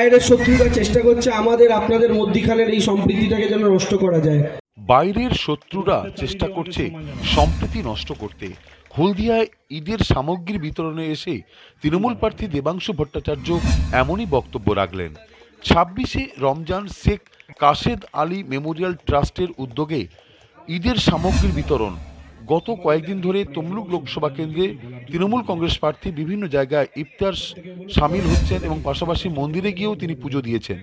বাইরের শত্রুরা চেষ্টা করছে, আমাদের, আপনাদের মধ্যিখানের এই সম্প্রীতিটাকে যেন নষ্ট করা যায়। বাইরের শত্রুরা চেষ্টা করছে সম্প্রীতি নষ্ট করতে। হলদিয়ায় ঈদের সামগ্রী বিতরণে এসে তৃণমূল প্রার্থী দেবাংশু ভট্টাচার্য এমনই বক্তব্য রাখলেন। ছাব্বিশে রমজান শেখ কাশেদ আলী মেমোরিয়াল ট্রাস্টের উদ্যোগে ঈদের সামগ্রী বিতরণ গত কয়েকদিন ধরে তমলুক লোকসভা কেন্দ্রে তৃণমূল কংগ্রেস প্রার্থী বিভিন্ন জায়গায় ইফতার সামিল হচ্ছেন এবং পাশাপাশি মন্দিরে গিয়েও তিনি পুজো দিয়েছেন।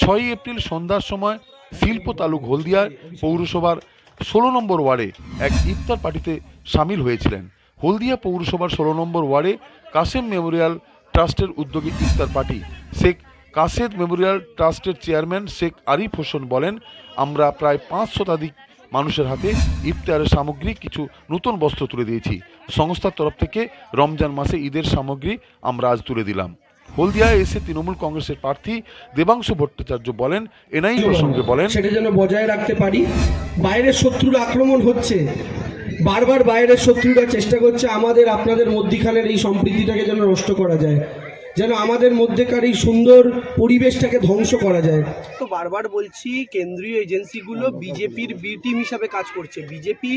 ছয়ই এপ্রিল সন্ধ্যার সময় শিল্প তালুক হলদিয়ার পৌরসভার ষোলো নম্বর ওয়ার্ডে এক ইফতার পার্টিতে সামিল হয়েছিলেন। হলদিয়া পৌরসভার ষোলো নম্বর ওয়ার্ডে কাসেম মেমোরিয়াল ট্রাস্টের উদ্যোগে ইফতার পার্টি। শেখ কাসেদ মেমোরিয়াল ট্রাস্টের চেয়ারম্যান শেখ আরিফ হোসেন বলেন, আমরা প্রায় পাঁচ শতাধিক মানুষের হাতে ইফতারের সামগ্রী, কিছু নতুন বস্ত্র তুলে দিয়েছি। সংস্থার তরফ থেকে রমজান মাসে ঈদের সামগ্রী আমরা আজ তুলে দিলাম। হলদিয়ায় এসে তৃণমূল কংগ্রেসের প্রার্থী দেবাংশু ভট্টাচার্য বলেন, এনআই প্রসঙ্গে বলেন, সেটা যেন বজায় রাখতে পারি। বাইরের শত্রুর আক্রমণ হচ্ছে। বারবার বাইরের শত্রুরা চেষ্টা করছে আমাদের, আপনাদের মধ্যিখানের এই সম্প্রীতিটাকে যেন নষ্ট করা যায়। যেন আমাদের মধ্যেকার এই সুন্দর পরিবেশটাকে ধ্বংস করা যায়। তো বারবার বলছি, কেন্দ্রীয় এজেন্সিগুলো বিজেপির বি টিম হিসাবে কাজ করছে। বিজেপি,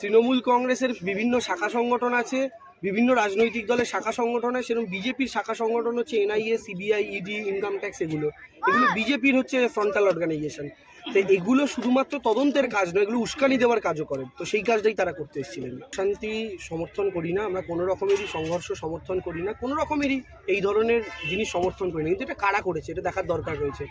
তৃণমূল কংগ্রেসের বিভিন্ন শাখা সংগঠন আছে বিভিন্ন রাজনৈতিক দলের শাখা সংগঠন সেরকম বিজেপির শাখা সংগঠন হচ্ছে NIA CBI ED income tax এগুলো। এগুলো বিজেপির হচ্ছে ফ্রন্টাল অর্গানাইজেশন তো এগুলো শুধুমাত্র তদন্তের কাজ নয় এগুলো উস্কানি দেওয়ার কাজও করেন তো সেই কাজটাই তারা করতে এসেছিলেন। শান্তি সমর্থন করি না আমরা কোনো রকমেরই সংঘর্ষ সমর্থন করি না কোনো রকমেরই এই ধরনের জিনিস সমর্থন করি না। কিন্তু এটা কারা করেছে এটা দেখার দরকার রয়েছে।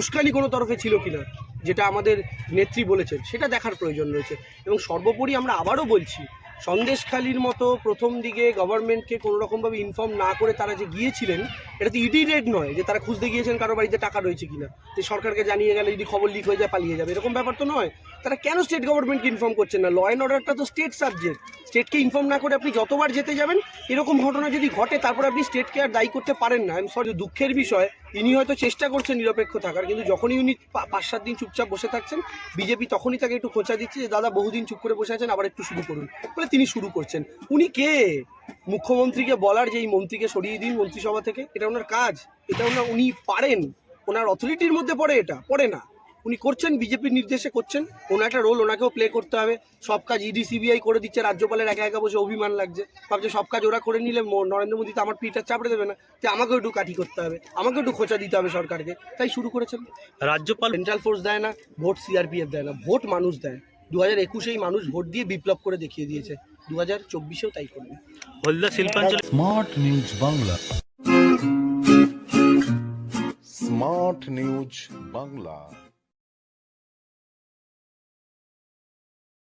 উস্কানি কোনো তরফে ছিল কি না যেটা আমাদের নেত্রী বলেছেন সেটা দেখার প্রয়োজন রয়েছে। এবং সর্বোপরি আমরা আবারও বলছি সন্দেশখালির মতো প্রথম দিকে গভর্নমেন্টকে কোনো রকমভাবে ইনফর্ম না করে তারা যে গিয়েছিলেন, এটা তো ইডি রেড নয় যে তারা খুঁজতে গিয়েছেন কারও বাড়িতে টাকা রয়েছে কিনা। যে সরকারকে জানিয়ে গেলে যদি খবর লিক হয়ে যায়, পালিয়ে যাবে। এরকম ব্যাপার তো নয়। তারা কেন স্টেট গভর্নমেন্টকে ইনফর্ম করছেন না? ল অ্যান্ড অর্ডারটা তো স্টেট সাবজেক্ট স্টেটকে ইনফর্ম না করে আপনি যতবার যেতে যাবেন, এরকম ঘটনা যদি ঘটে, তারপর আপনি স্টেটকে আর দায়ী করতে পারেন না। আমি সরি দুঃখের বিষয়। ইনি হয়তো চেষ্টা করছেন নিরপেক্ষ থাকার, কিন্তু যখনই উনি পাঁচ সাত দিন চুপচাপ বসে থাকছেন, বিজেপি তখনই তাকে একটু খোঁচা দিচ্ছে যে, দাদা, বহুদিন চুপ করে বসে আছেন, আবার একটু শুরু করুন। বলে তিনি শুরু করছেন। উনি কে? মুখ্যমন্ত্রীকে বলার যে এই মন্ত্রীকে সরিয়ে দিন মন্ত্রিসভা থেকে, এটা ওনার কাজ। এটা ওনার উনি পারেন। ওনার অথরিটির মধ্যে পড়ে এটা, পড়ে না। উনি করছেন বিজেপির নির্দেশে করছেন। কোনো একটা রোল ওনাকেও প্লে করতে হবে। সব কাজ ইডি সিবিআই করে দিচ্ছে রাজ্যপালের একা একা বসে অভিমান লাগছে। ভাবছে সব কাজ ওরা করে নিলে মো- নরেন্দ্র মোদী তো আমার পিঠটা চাপড়ে দেবে না। তো আমাকেও একটু কাঠি করতে হবে। আমাকেও একটু খোঁচা দিতে হবে সরকারকে। তাই শুরু করেছেন। রাজ্যপাল সেন্ট্রাল ফোর্স দেয় না ভোট সিআরপিএফ দেয় না। ভোট মানুষ দেয়। দু হাজার একুশেই মানুষ ভোট দিয়ে বিপ্লব করে দেখিয়ে দিয়েছে। দু হাজার চব্বিশেও তাই করবে। হলদা শিল্পাঞ্চলে smart news Bangla smart news Bangla